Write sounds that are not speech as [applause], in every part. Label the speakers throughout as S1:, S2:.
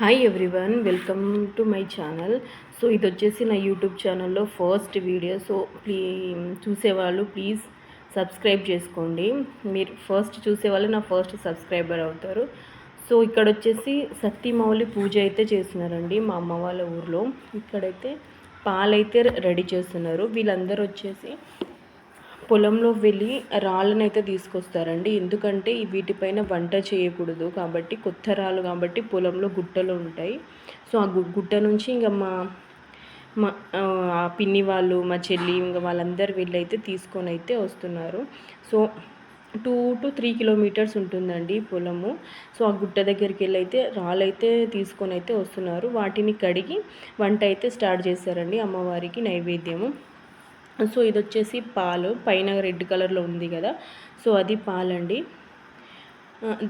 S1: Hi everyone welcome to my channel so ఇది వచ్చేసి నా యూట్యూబ్ ఛానల్లో ఫస్ట్ వీడియో సో ప్లీ చూసేవాళ్ళు ప్లీజ్ సబ్స్క్రైబ్ చేసుకోండి. మీరు ఫస్ట్ చూసేవాళ్ళు నా ఫస్ట్ సబ్స్క్రైబర్ అవుతారు. సో ఇక్కడ వచ్చేసి సత్యమౌళి పూజ అయితే చేస్తున్నారండి మా అమ్మ వాళ్ళ ఊర్లో. ఇక్కడైతే పాలైతే రెడీ చేస్తున్నారు. వీళ్ళందరూ వచ్చేసి పొలంలో వెళ్ళి రాళ్ళను అయితే తీసుకొస్తారండి. ఎందుకంటే ఈ వీటిపైన వంట చేయకూడదు కాబట్టి కొత్త రాళ్ళు కాబట్టి పొలంలో గుట్టలు ఉంటాయి. సో ఆ గుట్ట నుంచి ఇంకా మా మా ఆ పిన్ని వాళ్ళు మా చెల్లి ఇంకా వాళ్ళందరు వెళ్ళైతే తీసుకొని అయితే వస్తున్నారు. So two to three kilometres ఉంటుందండి పొలము. సో ఆ గుట్ట దగ్గరికి వెళ్ళి అయితే రాళ్ళైతే తీసుకొని అయితే వస్తున్నారు. వాటిని కడిగి వంట అయితే స్టార్ట్ చేస్తారండి అమ్మవారికి నైవేద్యము. సో ఇది వచ్చేసి పాలు. పైన రెడ్ కలర్లో ఉంది కదా. సో అది పాలండి.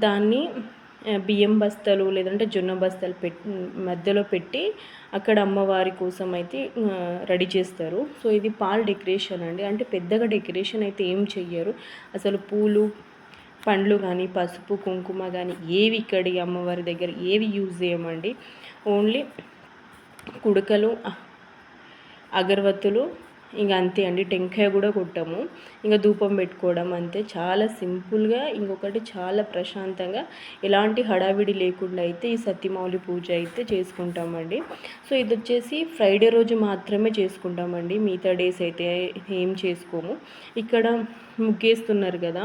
S1: దాన్ని బియ్యం బస్తాలు లేదంటే జొన్న బస్తాలు పెట్టి మధ్యలో పెట్టి అక్కడ అమ్మవారి కోసం అయితే రెడీ చేస్తారు. సో ఇది పాల్ డెకరేషన్ అండి. అంటే పెద్దగా డెకరేషన్ అయితే ఏం చెయ్యరు. అసలు పూలు పండ్లు కానీ పసుపు కుంకుమ కానీ ఏవి ఇక్కడి అమ్మవారి దగ్గర ఏవి యూజ్ చేయమండి. ఓన్లీ కుడకలు అగరవత్తులు ఇంకా అంతే అండి. టెంకాయ కూడా కొట్టాము. ఇంకా ధూపం పెట్టుకోవడం అంతే. చాలా సింపుల్గా ఇంకొకటి చాలా ప్రశాంతంగా ఎలాంటి హడావిడి లేకుండా అయితే ఈ సత్యమౌళి పూజ అయితే చేసుకుంటామండి. సో ఇది వచ్చేసి ఫ్రైడే రోజు మాత్రమే చేసుకుంటామండి. మిగతా డేస్ అయితే ఏం చేసుకోము. ఇక్కడ ముగ్గేస్తున్నారు కదా.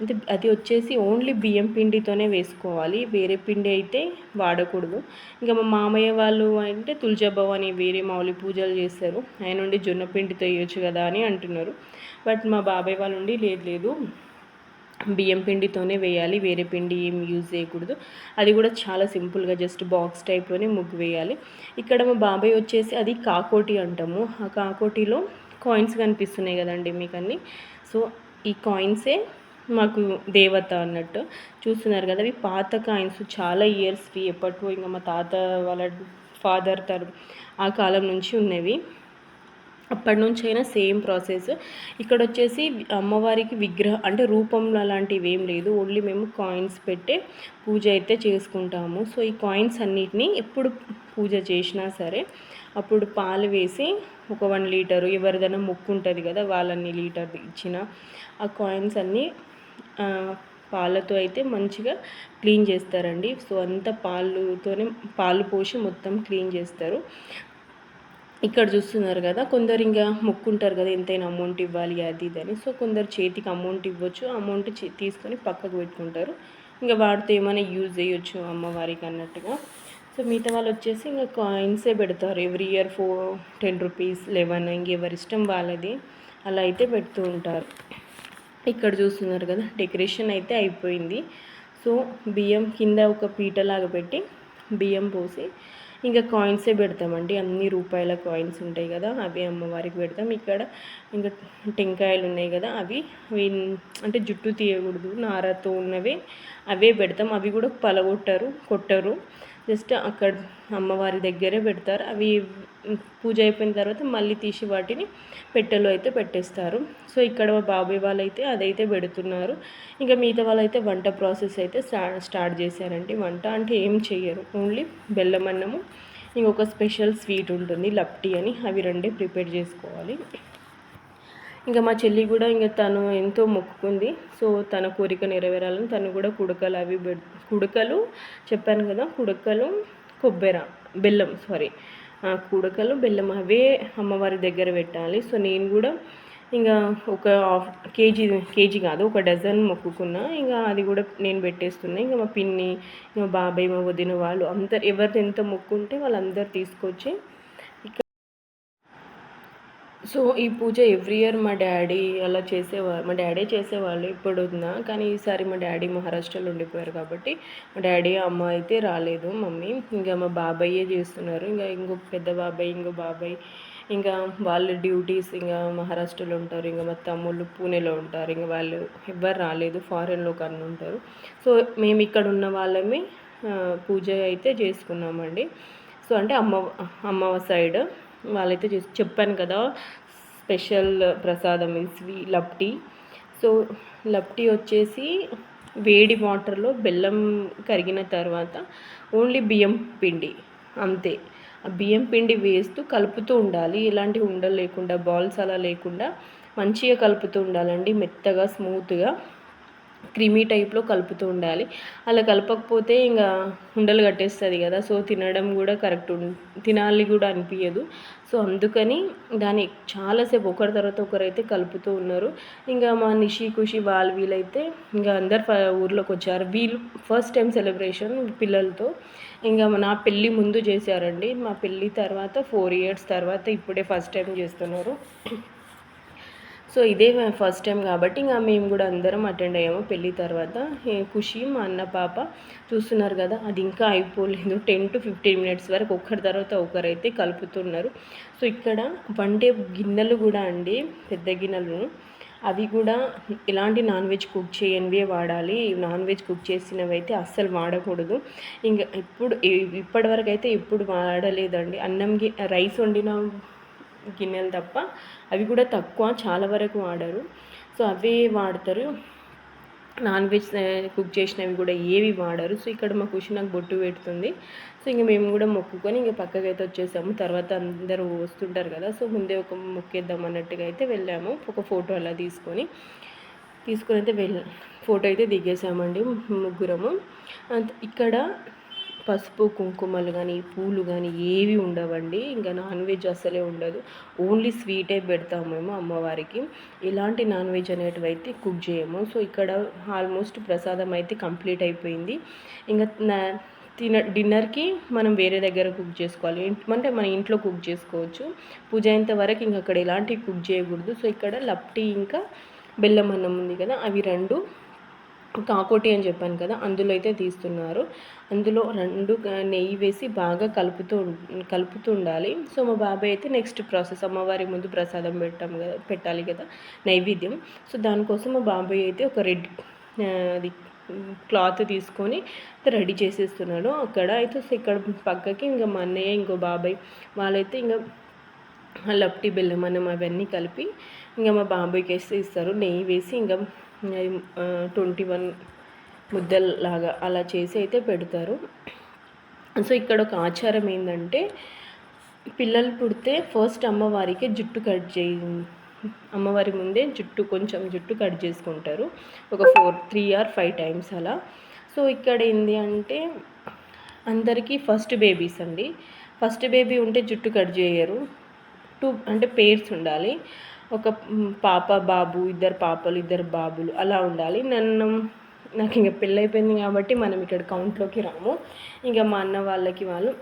S1: అంటే అది వచ్చేసి ఓన్లీ బియ్యం పిండితోనే వేసుకోవాలి. వేరే పిండి అయితే వాడకూడదు. ఇంకా మా మామయ్య వాళ్ళు అంటే తులజాభవాని వేరే మౌలి పూజలు చేస్తారు. ఆయన నుండి జొన్న పిండితో వేయొచ్చు కదా అని అంటున్నారు. బట్ మా బాబాయ్ వాళ్ళు ఉండి లేదు లేదు. బియ్యం పిండితోనే వేయాలి. వేరే పిండి ఏం యూజ్ చేయకూడదు. అది కూడా చాలా సింపుల్గా జస్ట్ బాక్స్ టైప్లోనే ముగ్గు వేయాలి. ఇక్కడ మా బాబాయ్ వచ్చేసి అది కాకోటి అంటాము. ఆ కాకోటిలో కాయిన్స్ కనిపిస్తున్నాయి కదండి మీకు అన్నీ సో ఈ కాయిన్సే మాకు దేవత అన్నట్టు. చూస్తున్నారు కదా అవి పాత కాయిన్స్ చాలా ఇయర్స్వి ఎప్పటికో ఇంకా మా తాత వాళ్ళ ఫాదర్ తరు ఆ కాలం నుంచి ఉన్నవి. అప్పటి నుంచి అయినా సేమ్ ప్రాసెస్ ఇక్కడ వచ్చేసి అమ్మవారికి విగ్రహం అంటే రూపంలో అలాంటివి ఏం లేదు. ఓన్లీ మేము కాయిన్స్ పెట్టే పూజ అయితే చేసుకుంటాము. సో ఈ కాయిన్స్ అన్నిటినీ ఎప్పుడు పూజ చేసినా సరే అప్పుడు పాలు వేసి ఒక వన్ లీటరు ఎవరిదైనా ముక్కు ఉంటుంది కదా వాళ్ళని లీటర్ ఇచ్చిన ఆ కాయిన్స్ అన్నీ పాలతో అయితే మంచిగా క్లీన్ చేస్తారండి. సో అంత పాలుతోనే పాలు పోసి మొత్తం క్లీన్ చేస్తారు. ఇక్కడ చూస్తున్నారు కదా కొందరు ఇంకా మొక్కుంటారు కదా ఎంతైనా అమౌంట్ ఇవ్వాలి అది ఇదని సో కొందరు చేతికి అమౌంట్ ఇవ్వచ్చు అమౌంట్ తీసుకొని పక్కకు పెట్టుకుంటారు. ఇంకా వాడితే ఏమైనా యూజ్ చేయొచ్చు అమ్మవారికి అన్నట్టుగా. సో మిగతా వాళ్ళు వచ్చేసి ఇంకా కాయిన్సే పెడతారు. Every year four ten rupees eleven ఇంకెవరి ఇష్టం వాళ్ళది అలా అయితే పెడుతూ ఉంటారు. ఇక్కడ చూస్తున్నారు కదా డెకరేషన్ అయితే అయిపోయింది. సో బియ్యం కింద ఒక పీటలాగా పెట్టి బియ్యం పోసి ఇంకా కాయిన్సే పెడతామండి. అన్ని రూపాయల కాయిన్స్ ఉంటాయి కదా అవి అమ్మవారికి పెడతాం. ఇక్కడ ఇంకా టెంకాయలు ఉన్నాయి కదా అవి అంటే జుట్టు తీయకూడదు నారతో ఉన్నవి అవే పెడతాం. అవి కూడా పలగొట్టరు కొట్టరు. జస్ట్ అక్కడ అమ్మవారి దగ్గరే పెడతారు. అవి పూజ అయిపోయిన తర్వాత మళ్ళీ తీసి వాటిని పెట్టెలో అయితే పెట్టేస్తారు. సో ఇక్కడ బాబాయ్ వాళ్ళు అయితే అదైతే పెడుతున్నారు. ఇంకా మిగతా వాళ్ళైతే వంట ప్రాసెస్ అయితే స్టార్ట్ చేశారండి. వంట అంటే ఏం చేయరు ఓన్లీ బెల్లం అన్నము ఇంకొక స్పెషల్ స్వీట్ ఉంటుంది లప్టీ అని. అవి రెండే ప్రిపేర్ చేసుకోవాలి. ఇంకా మా చెల్లి కూడా ఇంకా తను ఎంతో మొక్కుకుంది. సో తన కోరిక నెరవేరాలని తను కూడా కుడకలు అవి కుడకలు చెప్పాను కదా కుడకలు కొబ్బెర బెల్లం సారీ కుడకలు బెల్లం అవే అమ్మవారి దగ్గర పెట్టాలి. సో నేను కూడా ఇంకా ఒక హాఫ్ కేజీ కేజీ కాదు ఒక డజన్ మొక్కుకున్నా. ఇంకా అది కూడా నేను పెట్టేస్తున్నా. ఇంకా మా పిన్ని మా బాబాయ్ మా వదిన వాళ్ళు అందరు ఎవరిది ఎంత మొక్కుంటే వాళ్ళందరు తీసుకొచ్చి సో ఈ పూజ ఎవ్రీ ఇయర్ మా డాడీ అలా చేసేవారు మా డాడీ చేసేవాళ్ళు ఇప్పుడు ఉన్నా కానీ ఈసారి మా డాడీ మహారాష్ట్రలో ఉండిపోయారు కాబట్టి మా డాడీ అమ్మ అయితే రాలేదు మమ్మీ. ఇంకా మా బాబాయ్యే చేస్తున్నారు. ఇంకా ఇంకో పెద్ద బాబాయ్ ఇంకో బాబాయ్. ఇంకా వాళ్ళ డ్యూటీస్ ఇంకా మహారాష్ట్రలో ఉంటారు. ఇంకా మా తమ్ముళ్ళు పూణేలో ఉంటారు. ఇంకా వాళ్ళు ఎవ్వరు రాలేదు ఫారెన్లో కన్నా ఉంటారు. సో మేము ఇక్కడ ఉన్న వాళ్ళమే పూజ అయితే చేసుకున్నామండి. సో అంటే అమ్మ అమ్మ సైడ్ వాళ్ళైతే చేసి చెప్పాను కదా స్పెషల్ ప్రసాదం స్వీ లప్టీ. సో లప్టీ వచ్చేసి వేడి వాటర్లో బెల్లం కరిగిన తర్వాత ఓన్లీ బియ్యం పిండి అంతే. ఆ బియ్యం పిండి వేస్తూ కలుపుతూ ఉండాలి. ఎలాంటి ఉండలు లేకుండా బాల్స్ అలా లేకుండా మంచిగా కలుపుతూ ఉండాలండి మెత్తగా స్మూత్గా. క్రిమీ టైప్లో కలుపుతూ ఉండాలి. అలా కలపకపోతే ఇంకా ఉండలు కట్టేస్తుంది కదా సో తినడం కూడా కరెక్ట్ తినాలి కూడా అనిపించదు సో అందుకని దాన్ని చాలాసేపు ఒకరి తర్వాత ఒకరైతే కలుపుతూ ఉన్నారు. ఇంకా మా నిషి ఖుషి వాళ్ళు వీలైతే ఇంకా అందరు ఊర్లోకి వచ్చారు. వీళ్ళు ఫస్ట్ టైం సెలబ్రేషన్ పిల్లలతో. ఇంకా నా పెళ్ళి ముందు చేశారండి. మా పెళ్ళి తర్వాత ఫోర్ ఇయర్స్ తర్వాత ఇప్పుడే ఫస్ట్ టైం చేస్తున్నారు. సో ఇదే ఫస్ట్ టైం కాబట్టి ఇంకా మేము కూడా అందరం అటెండ్ అయ్యాము. పెళ్ళి తర్వాత. ఖుషి మా అన్న పాప చూస్తున్నారు కదా అది ఇంకా అయిపోలేదు. టెన్ టు ఫిఫ్టీన్ మినిట్స్ వరకు ఒకరి తర్వాత ఒకరైతే కలుపుతున్నారు. సో ఇక్కడ వండే గిన్నెలు కూడా అండి పెద్ద గిన్నెలు. అవి కూడా ఎలాంటి నాన్ వెజ్ కుక్ చేయనివే వాడాలి. నాన్ వెజ్ కుక్ చేసినవి అయితే అస్సలు వాడకూడదు. ఇంకా ఇప్పుడు ఇప్పటివరకు అయితే ఎప్పుడు వాడలేదండి. అన్నంకి రైస్ వండిన గిన్నెలు తప్ప అవి కూడా తక్కువ చాలా వరకు వాడరు. సో అవి వాడతారు. నాన్ వెజ్ కుక్ చేసినవి కూడా ఏవి వాడరు. సో ఇక్కడ మా కుషి నాకు బొట్టు పెడుతుంది. సో ఇంక మేము కూడా మొక్కుకొని ఇంక పక్కకి అయితే వచ్చేసాము. తర్వాత అందరూ వస్తుంటారు కదా సో ముందే ఒక మొక్కేద్దాం అన్నట్టుగా అయితే వెళ్ళాము. ఒక ఫోటో అలా తీసుకొని తీసుకొని అయితే వెళ్ళ ఫోటో అయితే దిగేసామండి ముగ్గురము. ఇక్కడ పసుపు కుంకుమలు కానీ పూలు కానీ ఏవి ఉండవండి. ఇంకా నాన్ వెజ్ అసలే ఉండదు. ఓన్లీ స్వీటే పెడతాము మేము అమ్మవారికి. ఎలాంటి నాన్ వెజ్ అనేటివి అయితే కుక్ చేయము. సో ఇక్కడ ఆల్మోస్ట్ ప్రసాదం అయితే కంప్లీట్ అయిపోయింది. ఇంకా తిన డిన్నర్కి మనం వేరే దగ్గర కుక్ చేసుకోవాలి. అంటే మన ఇంట్లో కుక్ చేసుకోవచ్చు. పూజ అయ్యేంత వరకు ఇంకా అక్కడ ఎలాంటివి కుక్ చేయకూడదు. సో ఇక్కడ లప్టి ఇంకా బెల్లం అన్నం ఉంది కదా అవి రెండు కాకోటి అని చెప్పాను కదా అందులో అయితే తీస్తున్నారు. అందులో రెండు నెయ్యి వేసి బాగా కలుపుతూ కలుపుతూ ఉండాలి. సో మా బాబాయ్ అయితే నెక్స్ట్ ప్రాసెస్ అమ్మవారి ముందు ప్రసాదం పెట్టాం కదా పెట్టాలి కదా నైవేద్యం. సో దానికోసం మా బాబాయ్ అయితే ఒక రెడ్ అది క్లాత్ తీసుకొని రెడీ చేసేస్తున్నాడు. అక్కడ అయితే ఇక్కడ పక్కకి ఇంకా మా అన్నయ్య ఇంకో బాబాయ్ వాళ్ళైతే ఇంకా లప్టి బెల్లం అన్నం అవన్నీ కలిపి ఇంకా మా బాబాయ్కి వేసి ఇస్తారు. నెయ్యి వేసి ఇంకా ట్వంటీ వన్ ముద్దలాగా అలా చేసి అయితే పెడతారు. సో ఇక్కడ ఒక ఆచారం ఏంటంటే పిల్లలు పుడితే ఫస్ట్ అమ్మవారికి జుట్టు కట్ చేయి అమ్మవారి ముందే జుట్టు కొంచెం జుట్టు కట్ చేసుకుంటారు. ఒక four three or five times అలా. సో ఇక్కడ ఏంటి అంటే అందరికీ ఫస్ట్ బేబీస్ అండి. ఫస్ట్ బేబీ ఉంటే జుట్టు కట్ చేయరు. టూ అంటే పేర్స్ ఉండాలి. ఒక పాప బాబు ఇద్దరు పాపలు ఇద్దరు బాబులు అలా ఉండాలి. నన్ను నాకు ఇంకా పెళ్ళైపోయింది కాబట్టి మనం ఇక్కడ కౌంట్లోకి రాము. ఇంకా మా అన్న వాళ్ళకి వాళ్ళు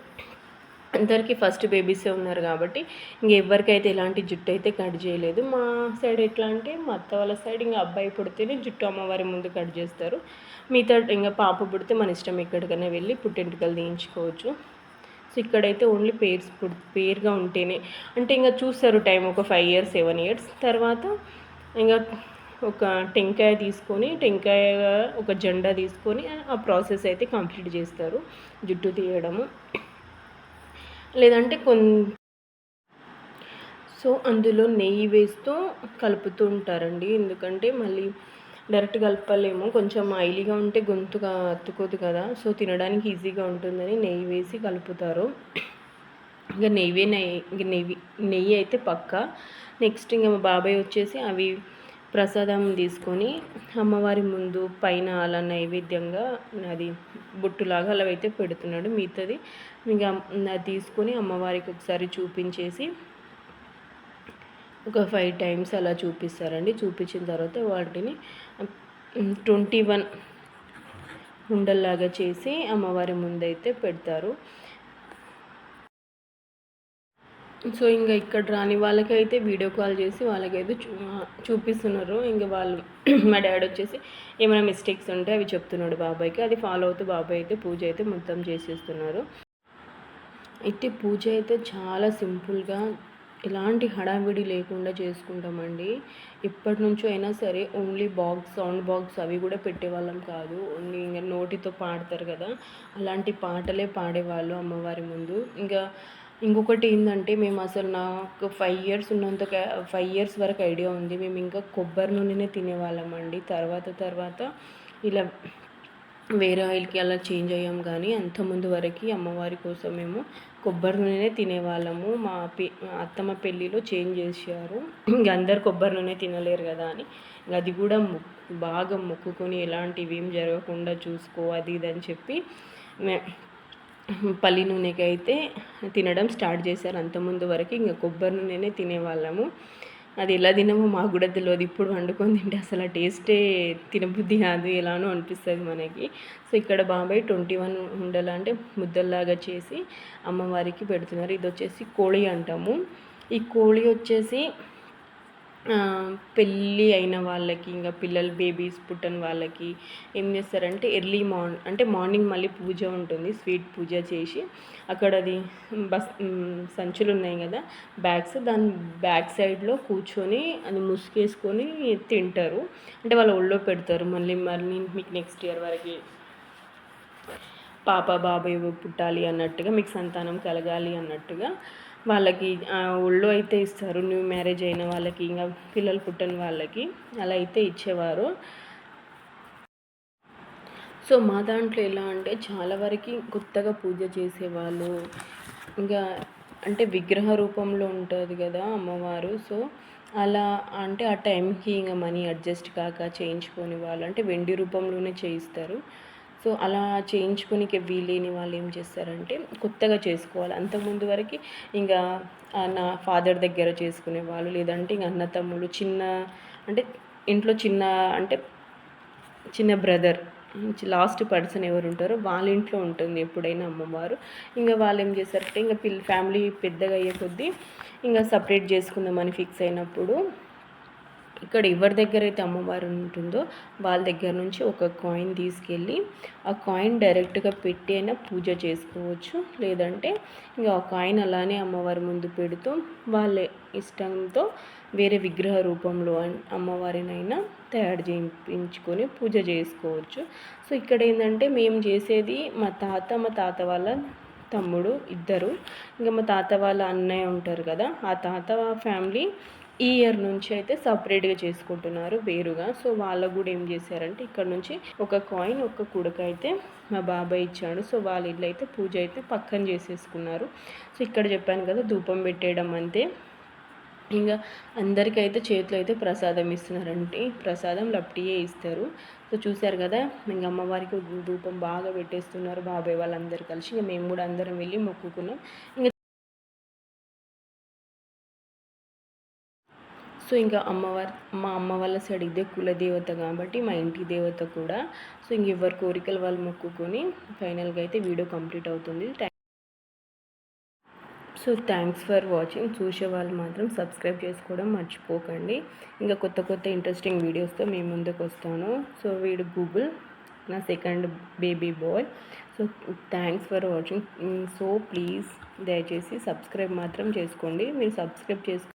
S1: అందరికీ ఫస్ట్ బేబీసే ఉన్నారు కాబట్టి ఇంకెవరికైతే ఎలాంటి జుట్టు అయితే కట్ చేయలేదు. మా సైడ్ ఎట్లా అంటే మా అత్త వాళ్ళ సైడ్ ఇంకా అబ్బాయి పుడితేనే జుట్టు అమ్మవారి ముందు కట్ చేస్తారు. మిగతా ఇంకా పాప పుడితే మన ఇష్టం ఎక్కడికైనా వెళ్ళి పుట్టింటికలు తీయించుకోవచ్చు. సో ఇక్కడైతే ఓన్లీ పేర్స్ పేరుగా ఉంటేనే. అంటే ఇంకా చూస్తారు టైం ఒక ఫైవ్ ఇయర్స్ సెవెన్ ఇయర్స్. తర్వాత ఇంకా ఒక టెంకాయ తీసుకొని టెంకాయ ఒక జెండా తీసుకొని ఆ ప్రాసెస్ అయితే కంప్లీట్ చేస్తారు జుట్టు తీయడము. లేదంటే కొన్ సో అందులో నెయ్యి వేస్తూ కలుపుతూ ఉంటారండి. ఎందుకంటే మళ్ళీ డైరెక్ట్ కలపలేము. కొంచెం ఆయిలీగా ఉంటే గొంతుగా అత్తుకోదు కదా. సో తినడానికి ఈజీగా ఉంటుందని నెయ్యి వేసి కలుపుతారు. ఇంకా నెయ్యి నెయ్యి నెయ్యి నెయ్యి అయితే పక్క. నెక్స్ట్ ఇంకా మా బాబాయ్ వచ్చేసి అవి ప్రసాదం తీసుకొని అమ్మవారి ముందు పైన అలా నైవేద్యంగా అది బొట్టులాగా అలా అయితే పెడుతున్నాడు. మిగతాది ఇంకా అది తీసుకొని అమ్మవారికి ఒకసారి చూపించేసి ఒక ఫైవ్ టైమ్స్ అలా చూపిస్తారండి. చూపించిన తర్వాత వాటిని ట్వంటీ వన్ ఉండల్లాగా చేసి అమ్మవారి ముందైతే పెడతారు. సో ఇంకా ఇక్కడ రాని వాళ్ళకైతే వీడియో కాల్ చేసి వాళ్ళకైతే చూ చూపిస్తున్నారు. ఇంకా వాళ్ళు [clears throat] మా డాడీ వచ్చేసి ఏమైనా మిస్టేక్స్ ఉంటే అవి చెప్తున్నాడు బాబాయ్కి. అది ఫాలో అవుతూ బాబాయ్ అయితే పూజ అయితే మొత్తం చేసేస్తున్నారు. అయితే పూజ అయితే చాలా సింపుల్గా ఎలాంటి హడావిడి లేకుండా చేసుకుంటామండి. ఇప్పటి నుంచో అయినా సరే ఓన్లీ బాక్స్ సౌండ్ బాక్స్ అవి కూడా పెట్టేవాళ్ళం కాదు. ఓన్లీ ఇంకా నోటితో పాడతారు కదా. అలాంటి పాటలే పాడేవాళ్ళు అమ్మవారి ముందు. ఇంకా ఇంకొకటి ఏంటంటే మేము అసలు నాకు ఫైవ్ ఇయర్స్ ఉన్నంత ఫైవ్ ఇయర్స్ వరకు ఐడియా ఉంది. మేము ఇంకా కొబ్బరి నూనెనే తినేవాళ్ళం అండి. తర్వాత తర్వాత ఇలా వేరే ఆయిల్కి అలా చేంజ్ అయ్యాం. కానీ అంత ముందు వరకు అమ్మవారి కోసం మేము కొబ్బరి నూనెనే తినేవాళ్ళము. మా పె అత్తమ్మ పెళ్ళిలో చేంజ్ చేశారు. ఇంక అందరు కొబ్బరి నూనె తినలేరు కదా అని. అది కూడా బాగా మొక్కుకొని ఎలాంటివి ఏం జరగకుండా చూసుకో అది ఇది అని చెప్పి పల్లి నూనెకి అయితే తినడం స్టార్ట్ చేశారు. అంతకుముందు వరకు ఇంకా కొబ్బరి నూనెనే తినేవాళ్ళము. అది ఎలా తినమో మాకు కూడా తెలియదు ఇప్పుడు వండుకొని తింటే అసలు ఆ టేస్టే తినబుద్ధి కాదు. ఎలానో అనిపిస్తుంది మనకి. సో ఇక్కడ బాబాయ్ ట్వంటీ వన్ ఉండలు అంటే ముద్దల్లాగా చేసి అమ్మవారికి పెడుతున్నారు. ఇది వచ్చేసి కోడి అంటాము. ఈ కోడి వచ్చేసి పెళ్ళి అయిన వాళ్ళకి ఇంకా పిల్లలు బేబీస్ పుట్టని వాళ్ళకి ఏం చేస్తారంటే ఎర్లీ మార్న్ అంటే మార్నింగ్ మళ్ళీ పూజ ఉంటుంది స్వీట్ పూజ చేసి అక్కడ అది బస్ సంచులు ఉన్నాయి కదా బ్యాగ్స్ దాని బ్యాక్ సైడ్లో కూర్చొని అది ముసుగేసుకొని తింటారు. అంటే వాళ్ళ ఒళ్ళో పెడతారు మళ్ళీ మళ్ళీ మీకు నెక్స్ట్ ఇయర్ వరకు పాప బాబాయ్ పుట్టాలి అన్నట్టుగా మీకు సంతానం కలగాలి అన్నట్టుగా వాళ్ళకి ఒళ్ళు అయితే ఇస్తారు. న్యూ మ్యారేజ్ అయిన వాళ్ళకి ఇంకా పిల్లలు పుట్టని వాళ్ళకి. అలా అయితే ఇచ్చేవారు. సో మా దాంట్లో ఎలా అంటే చాలా వరకు కొత్తగా పూజ చేసేవాళ్ళు. ఇంకా అంటే విగ్రహ రూపంలో ఉంటుంది కదా అమ్మవారు. సో అలా అంటే ఆ టైంకి ఇంకా మనీ అడ్జస్ట్ కాక చేయించుకొని వాళ్ళు అంటే వెండి రూపంలోనే చేయిస్తారు. సో అలా చేయించుకోనికి వీలేని వాళ్ళు ఏం చేస్తారంటే కొత్తగా చేసుకోవాలి. అంతకుముందు వరకు ఇంకా నా ఫాదర్ దగ్గర చేసుకునే వాళ్ళు లేదంటే ఇంక అన్న తమ్ముళ్ళు చిన్న అంటే ఇంట్లో చిన్న అంటే చిన్న బ్రదర్ లాస్ట్ పర్సన్ ఎవరు ఉంటారో వాళ్ళ ఇంట్లో ఉంటుంది ఎప్పుడైనా అమ్మవారు. ఇంకా వాళ్ళు ఏం చేస్తారంటే ఇంకా పిల్ల ఫ్యామిలీ పెద్దగా అయ్యే కొద్దీ ఇంకా సపరేట్ చేసుకుందామని ఫిక్స్ అయినప్పుడు ఇక్కడ ఎవరి దగ్గర అయితే అమ్మవారు ఉంటుందో వాళ్ళ దగ్గర నుంచి ఒక కాయిన్ తీసుకెళ్ళి ఆ కాయిన్ డైరెక్ట్గా పెట్టి అయినా పూజ చేసుకోవచ్చు. లేదంటే ఇంకా ఆ కాయిన్ అలానే అమ్మవారి ముందు పెడుతూ వాళ్ళ ఇష్టంతో వేరే విగ్రహ రూపంలో అమ్మవారినైనా తయారు చేయించుకొని పూజ చేసుకోవచ్చు. సో ఇక్కడ ఏంటంటే మేము చేసేది మా తాత మా తాత వాళ్ళ తమ్ముడు ఇద్దరు. ఇంకా మా తాత వాళ్ళ అన్నయ్య ఉంటారు కదా ఆ తాత ఫ్యామిలీ ఈ ఇయర్ నుంచి అయితే సపరేట్గా చేసుకుంటున్నారు వేరుగా. సో వాళ్ళకు కూడా ఏం చేశారంటే ఇక్కడ నుంచి ఒక కాయిన్ ఒక కుడక అయితే మా బాబాయ్ ఇచ్చాడు. సో వాళ్ళ ఇల్లు అయితే పూజ అయితే పక్కన చేసేసుకున్నారు. సో ఇక్కడ చెప్పాను కదా ధూపం పెట్టేయడం అంతే. ఇంకా అందరికైతే చేతిలో అయితే ప్రసాదం ఇస్తున్నారంటే ప్రసాదం లప్టియే ఇస్తారు. సో చూశారు కదా ఇంకా అమ్మవారికి ధూపం బాగా పెట్టేస్తున్నారు బాబాయ్ వాళ్ళందరూ కలిసి. ఇంకా మేము కూడా అందరం వెళ్ళి మొక్కుకున్నాం. ఇంకా సో ఇంకా అమ్మవారి మా అమ్మ వాళ్ళ సైడ్ ఇదే కులదేవత కాబట్టి మా ఇంటి దేవత కూడా. సో ఇంక ఎవరి కోరికలు వాళ్ళు మొక్కుకొని ఫైనల్గా అయితే వీడియో కంప్లీట్ అవుతుంది. సో థ్యాంక్స్ ఫర్ వాచింగ్ చూసే వాళ్ళు మాత్రం సబ్స్క్రైబ్ చేసుకోవడం మర్చిపోకండి. ఇంకా కొత్త కొత్త ఇంట్రెస్టింగ్ వీడియోస్తో మీ ముందుకు వస్తాను. సో వీడు గూగుల్ నా second baby boy so thanks for watching so please దయచేసి సబ్స్క్రైబ్ మాత్రం చేసుకోండి. మీరు సబ్స్క్రైబ్ చేసుకో